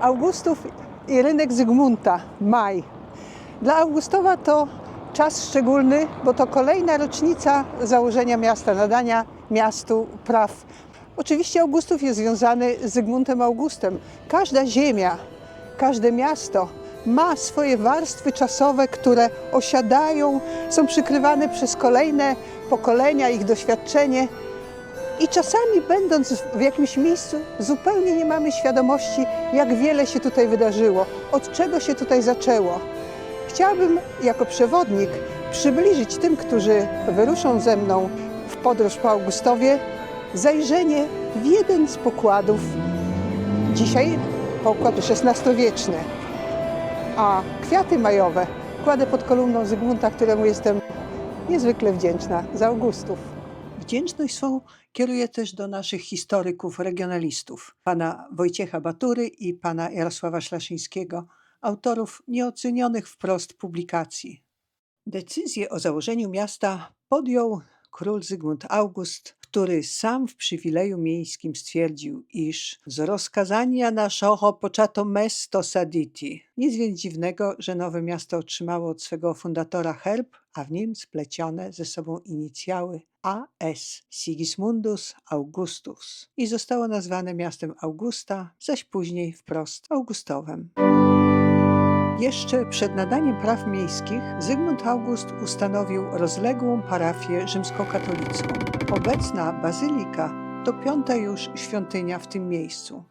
Augustów i rynek Zygmunta, maj. Dla Augustowa to czas szczególny, bo to kolejna rocznica założenia miasta, nadania miastu praw. Oczywiście Augustów jest związany z Zygmuntem Augustem. Każda ziemia, każde miasto ma swoje warstwy czasowe, które osiadają, są przykrywane przez kolejne pokolenia, ich doświadczenie. I czasami, będąc w jakimś miejscu, zupełnie nie mamy świadomości, jak wiele się tutaj wydarzyło, od czego się tutaj zaczęło. Chciałabym jako przewodnik przybliżyć tym, którzy wyruszą ze mną w podróż po Augustowie, zajrzenie w jeden z pokładów. Dzisiaj pokład XVI-wieczny, a kwiaty majowe kładę pod kolumną Zygmunta, któremu jestem niezwykle wdzięczna za Augustów. Wdzięczność swą kieruję też do naszych historyków, regionalistów, pana Wojciecha Batury i pana Jarosława Szlaszyńskiego, autorów nieocenionych wprost publikacji. Decyzję o założeniu miasta podjął król Zygmunt August, który sam w przywileju miejskim stwierdził, iż z rozkazania naszego poczato mesto saditi. Nic więc dziwnego, że nowe miasto otrzymało od swego fundatora herb, a w nim splecione ze sobą inicjały AS Sigismundus Augustus i zostało nazwane miastem Augusta, zaś później wprost Augustowem. Jeszcze przed nadaniem praw miejskich Zygmunt August ustanowił rozległą parafię rzymskokatolicką. Obecna bazylika to piąta już świątynia w tym miejscu.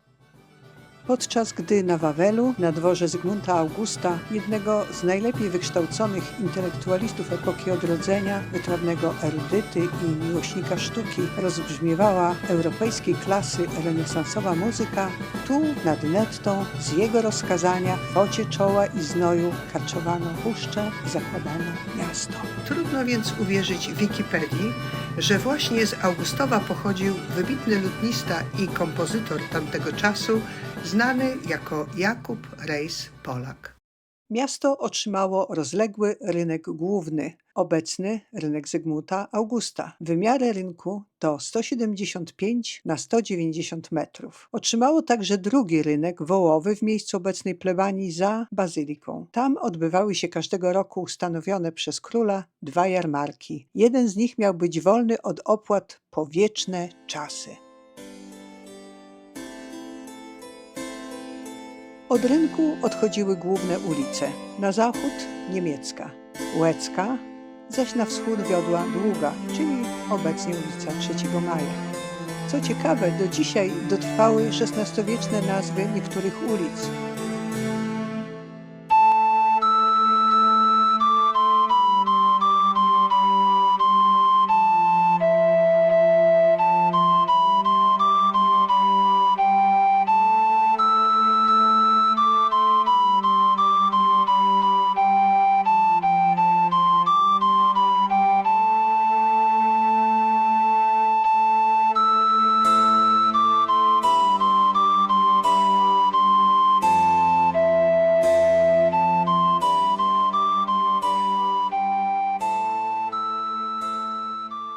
Podczas gdy na Wawelu, na dworze Zygmunta Augusta, jednego z najlepiej wykształconych intelektualistów epoki odrodzenia, wytrawnego erudyty i miłośnika sztuki, rozbrzmiewała europejskiej klasy renesansowa muzyka, tu nad Nettą z jego rozkazania w focie czoła i znoju karczowano puszczę i zakładano miasto. Trudno więc uwierzyć Wikipedii, że właśnie z Augustowa pochodził wybitny lutnista i kompozytor tamtego czasu, znany jako Jakub Rejs Polak. Miasto otrzymało rozległy rynek główny, obecny rynek Zygmunta Augusta. Wymiary rynku to 175 na 190 metrów. Otrzymało także drugi rynek wołowy w miejscu obecnej plebanii za bazyliką. Tam odbywały się każdego roku ustanowione przez króla dwa jarmarki. Jeden z nich miał być wolny od opłat po wieczne czasy. Od rynku odchodziły główne ulice. Na zachód niemiecka, łecka, zaś na wschód wiodła długa, czyli obecnie ulica 3 Maja. Co ciekawe, do dzisiaj dotrwały XVI-wieczne nazwy niektórych ulic.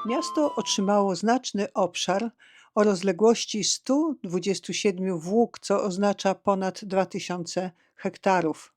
Miasto otrzymało znaczny obszar o rozległości 127 włók, co oznacza ponad 2000 hektarów.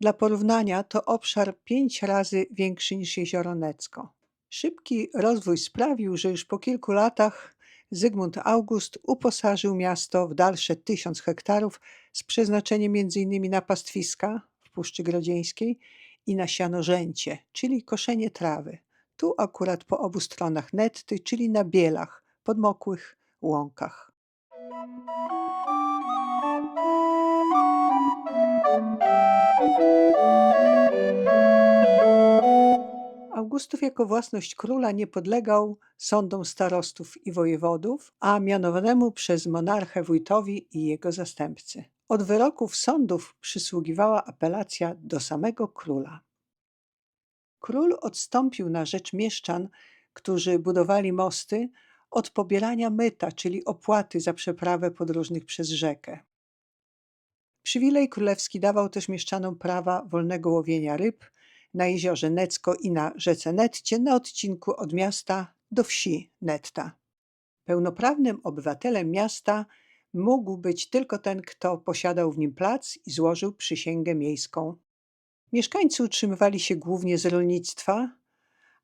Dla porównania to obszar pięć razy większy niż jezioro Necko. Szybki rozwój sprawił, że już po kilku latach Zygmunt August uposażył miasto w dalsze tysiąc hektarów z przeznaczeniem m.in. na pastwiska w Puszczy Grodzieńskiej i na sianorzęcie, czyli koszenie trawy. Tu akurat po obu stronach Netty, czyli na bielach, podmokłych łąkach. Augustów jako własność króla nie podlegał sądom starostów i wojewodów, a mianowanemu przez monarchę wójtowi i jego zastępcy. Od wyroków sądów przysługiwała apelacja do samego króla. Król odstąpił na rzecz mieszczan, którzy budowali mosty, od pobierania myta, czyli opłaty za przeprawę podróżnych przez rzekę. Przywilej królewski dawał też mieszczanom prawa wolnego łowienia ryb na jeziorze Necko i na rzece Netcie na odcinku od miasta do wsi Netta. Pełnoprawnym obywatelem miasta mógł być tylko ten, kto posiadał w nim plac i złożył przysięgę miejską. Mieszkańcy utrzymywali się głównie z rolnictwa,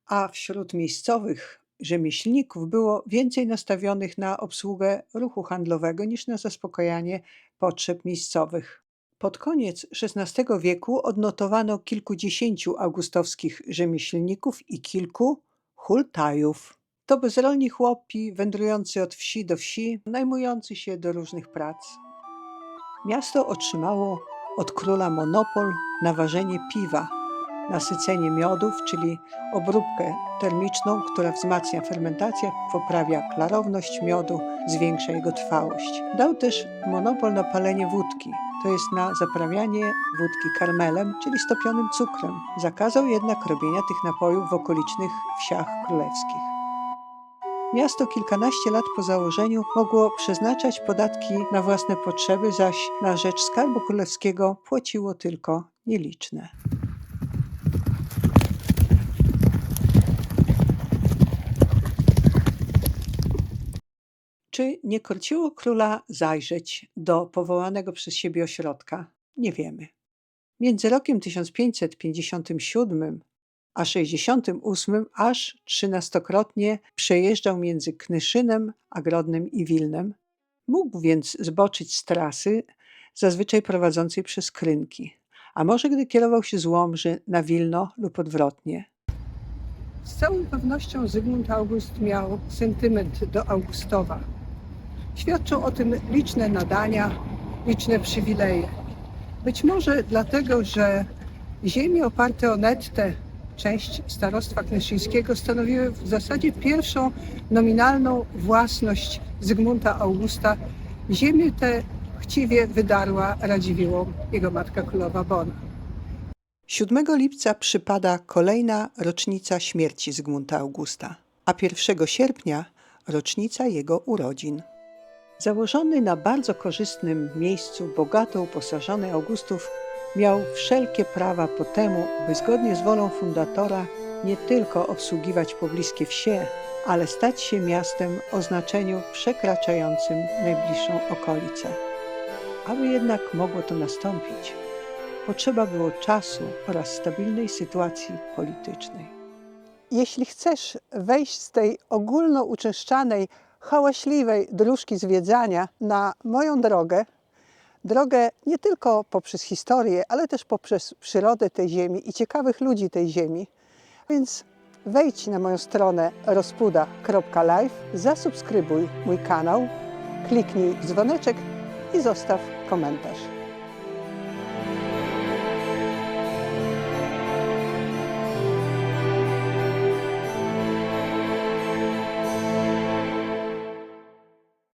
a wśród miejscowych rzemieślników było więcej nastawionych na obsługę ruchu handlowego niż na zaspokajanie potrzeb miejscowych. Pod koniec XVI wieku odnotowano kilkudziesięciu augustowskich rzemieślników i kilku hultajów. To bezrolni chłopi wędrujący od wsi do wsi, najmujący się do różnych prac. Miasto otrzymało od króla monopol na ważenie piwa, nasycenie miodów, czyli obróbkę termiczną, która wzmacnia fermentację, poprawia klarowność miodu, zwiększa jego trwałość. Dał też monopol na palenie wódki, to jest na zaprawianie wódki karmelem, czyli stopionym cukrem. Zakazał jednak robienia tych napojów w okolicznych wsiach królewskich. Miasto kilkanaście lat po założeniu mogło przeznaczać podatki na własne potrzeby, zaś na rzecz skarbu królewskiego płaciło tylko nieliczne. Czy nie korciło króla zajrzeć do powołanego przez siebie ośrodka? Nie wiemy. Między rokiem 1557 a 68 aż trzynastokrotnie przejeżdżał między Knyszynem a i Wilnem. Mógł więc zboczyć z trasy zazwyczaj prowadzącej przez Krynki, a może gdy kierował się z Łomży na Wilno lub odwrotnie. Z całą pewnością Zygmunt August miał sentyment do Augustowa. Świadczą o tym liczne nadania, liczne przywileje. Być może dlatego, że ziemie oparte o nettę, część starostwa knyszyńskiego, stanowiły w zasadzie pierwszą nominalną własność Zygmunta Augusta. Ziemię te chciwie wydarła Radziwiłłom jego matka królowa Bona. 7 lipca przypada kolejna rocznica śmierci Zygmunta Augusta, a 1 sierpnia rocznica jego urodzin. Założony na bardzo korzystnym miejscu, bogato uposażony Augustów miał wszelkie prawa po temu, by zgodnie z wolą fundatora nie tylko obsługiwać pobliskie wsie, ale stać się miastem o znaczeniu przekraczającym najbliższą okolicę. Aby jednak mogło to nastąpić, potrzeba było czasu oraz stabilnej sytuacji politycznej. Jeśli chcesz wejść z tej ogólnouczęszczanej, hałaśliwej dróżki zwiedzania na moją drogę, drogę nie tylko poprzez historię, ale też poprzez przyrodę tej ziemi i ciekawych ludzi tej ziemi, więc wejdź na moją stronę rozpuda.live, zasubskrybuj mój kanał, kliknij dzwoneczek i zostaw komentarz.